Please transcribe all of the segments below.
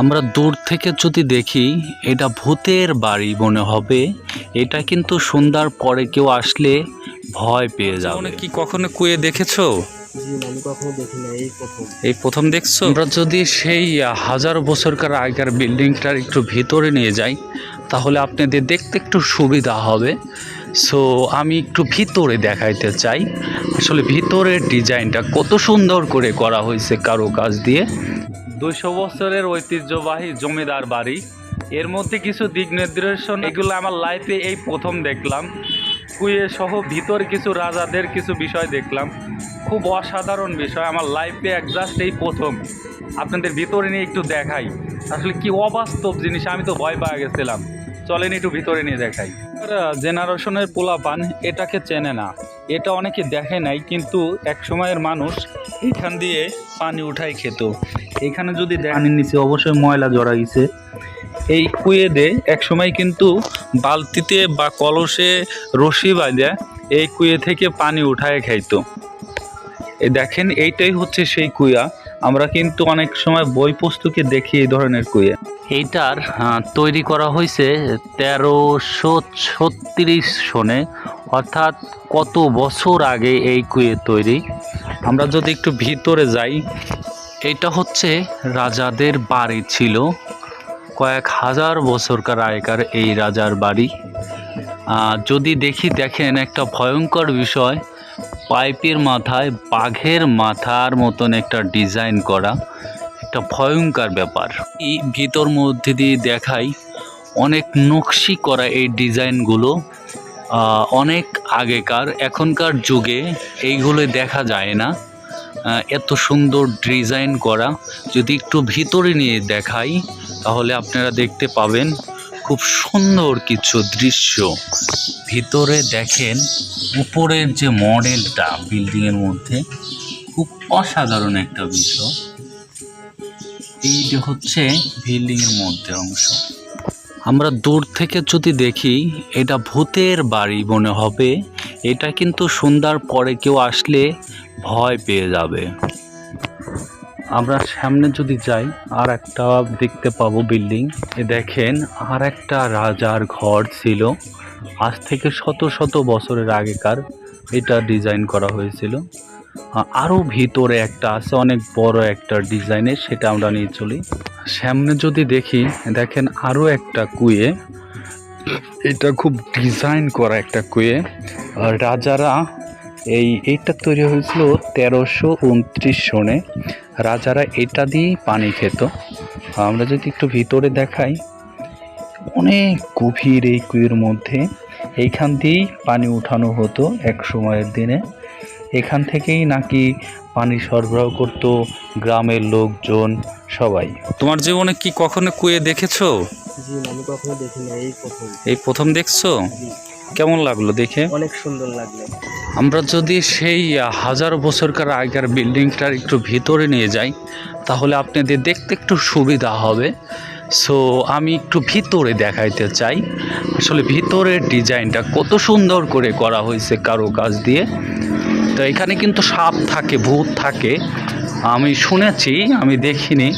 আমরা দূর থেকে যদি দেখি এটা ভূতের বাড়ি মনে হবে। এটা কিন্তু সন্ধ্যার পরে কেউ আসলে ভয় পেয়ে যাবে। কি কখনো কুয়ে দেখেছ? জি না, আমি কখনো দেখি এই প্রথম। এই দেখছ? আমরা যদি সেই হাজার বছরকার আগের বিল্ডিংটার একটু ভিতরে নিয়ে যাই তাহলে আপনাদের দেখতে একটু সুবিধা হবে। সো আমি একটু ভিতরে দেখাইতে চাই। আসলে ভিতরের ডিজাইনটা কত সুন্দর করে করা হয়েছে কারও কাজ দিয়ে। দুইশো বছরের ঐতিহ্যবাহী জমিদার বাড়ি। এর মধ্যে কিছু দিক নির্দেশন, এগুলো আমার লাইফে এই প্রথম দেখলাম। কুয়ে সহ ভিতর কিছু রাজাদের কিছু বিষয় দেখলাম। খুব অসাধারণ বিষয়, আমার লাইফে একজাস্ট এই প্রথম। আপনাদের ভিতরে নিয়ে একটু দেখাই। আসলে কি অবাস্তব জিনিস, আমি তো ভয় পাওয়া গেছিলাম। চলেন একটু ভিতরে নিয়ে দেখাই। জেনারেশনের পোলাপান, এটাকে চেনে না। এটা অনেকে দেখে নাই কিন্তু এক সময়ের মানুষ এখান দিয়ে পানি উঠাই খেত। এখানে যদি পানির নিচে অবশ্যই ময়লা জড়াইছে এই কুয়ে দে এক সময় কিন্তু বালতিতে বা কলসে রশি বাঁধে এই কুয়ে থেকে পানি উঠায় খাইতো। দেখেন এইটাই হচ্ছে সেই কুয়া। আমরা কিন্তু অনেক সময় বই পুস্তকে দেখি এই ধরনের কুয়া। এইটার তৈরি করা হয়েছে তেরোশো ছত্রিশ সনে অর্থাৎ কত বছর আগে এই কুয়ে তৈরি? আমরা যদি একটু ভিতরে যাই, এটা হচ্ছে রাজাদের বাড়ি ছিল। কয়েক হাজার বছরকার আগেকার এই রাজার বাড়ি। যদি দেখি, দেখেন একটা ভয়ঙ্কর বিষয়। পাইপের মাথায়, বাঘের মাথার মতন একটা ডিজাইন করা। একটা ভয়ঙ্কর ব্যাপার। এই ভিতর মধ্যে দিয়ে দেখাই, অনেক নকশি করা এই ডিজাইনগুলো। অনেক আগেকার, এখনকার যুগে এইগুলো দেখা যায় না। এত সুন্দর ডিজাইন করা। যদি একটু ভিতরে নিয়ে দেখাই, তাহলে আপনারা দেখতে পাবেন খুব সুন্দর কিছু দৃশ্য। ভিতরে দেখেন উপরের যে মডেলটা বিল্ডিংয়ের মধ্যে, খুব অসাধারণ একটা বিষয়। এইটা হচ্ছে বিল্ডিংয়ের মধ্যে অংশ। আমরা দূর থেকে যদি দেখি, এটা ভূতের বাড়ি মনে হবে। এটা কিন্তু সন্ধ্যার পরে কেউ আসলে ভয় পেয়ে যাবে। আমরা সামনে যদি যাই, আর একটা দেখতে পাবো বিল্ডিং। এ দেখেন, আর একটা রাজার ঘর ছিল। আজ থেকে শত শত বছরের আগেকার এটা ডিজাইন করা হয়েছিল। আ- আরও ভিতরে একটা আছে, অনেক বড় একটা ডিজাইনের, সেটা আমরা নিয়ে চলি। সামনে যদি দেখি, দেখেন আরও একটা কুয়ে। এটা খুব ডিজাইন করা একটা কুয়ে। রাজারা এই, এইটা তৈরি হয়েছিল তেরোশো উনত্রিশ সনে। রাজারা এটা দিয়েই পানি খেত। আমরা যদি একটু ভিতরে দেখাই, অনেক গভীর এই কুয়ের মধ্যে। এইখান দিয়েই পানি উঠানো হতো এক সময়ের দিনে। এখান থেকেই নাকি পানি সরবরাহ করত গ্রামের লোকজন সবাই। তোমার জীবনে কি কখনো কুয়ে দেখেছ? আমি কখনো দেখি না এই প্রথম। এই প্রথম দেখছ? কেমন লাগল দেখে? অনেক সুন্দর লাগল। আমরা যদি সেই হাজার বছরকার আগের বিল্ডিংটার একটু ভিতরে নিয়ে যাই তাহলে আপনাদের দেখতে একটু সুবিধা হবে। সো আমি একটু ভিতরে দেখাইতে চাই। আসলে ভিতরের ডিজাইনটা কত সুন্দর করে করা হয়েছে কারও কাজ দিয়ে। তো এখানে কিন্তু সাপ থাকে, ভূত থাকে। আমি শুনেছি, আমি দেখিনি।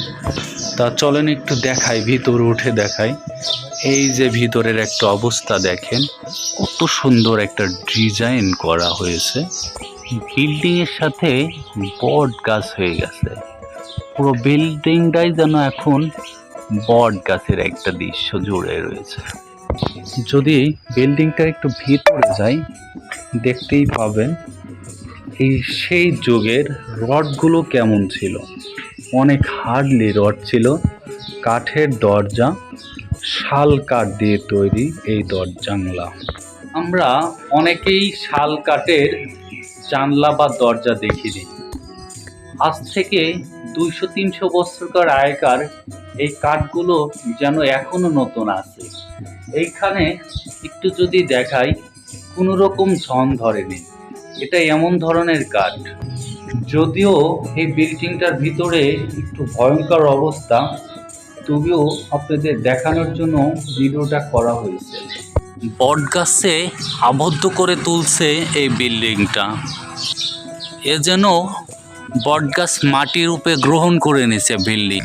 তা চলেন একটু দেখাই, ভিতরে উঠে দেখাই। এই যে ভিতরের একটা অবস্থা দেখেন, কত সুন্দর একটা ডিজাইন করা হয়েছে। বিল্ডিং এর সাথে বট গাছ হয়ে গেছে। পুরো বিল্ডিংটাই যেন এখন বট গাছের একটা দৃশ্য জুড়ে রয়েছে। যদি বিল্ডিংটার একটু ভিতরে যাই, দেখতেই পাবেন এই সেই যুগের রডগুলো কেমন ছিল? অনেক হার্ডলি রড ছিল, কাঠের দরজা, শাল কাঠ দিয়ে তৈরি এই দরজাংলা। আমরা অনেকেই শাল কাঠের জানলা বা দরজা দেখিনি। আজ থেকে দুইশো, তিনশো বছরকার আগেকার এই কাঠগুলো যেন এখনও নতুন আছে। এইখানে একটু যদি দেখাই, কোনো রকম ঝন ধরেনি। এটা এমন ধরনের কাঠ যদিও এই বিল্ডিংটার ভিতরে একটু ভয়ঙ্কর অবস্থা, তবুও আপনাদের দেখানোর জন্য ভিডিওটা করা হয়েছে। বট গাছে আবদ্ধ করে তুলছে এই বিল্ডিংটা এ যেন বট গাছ মাটির রূপে গ্রহণ করে নিছে বিল্ডিং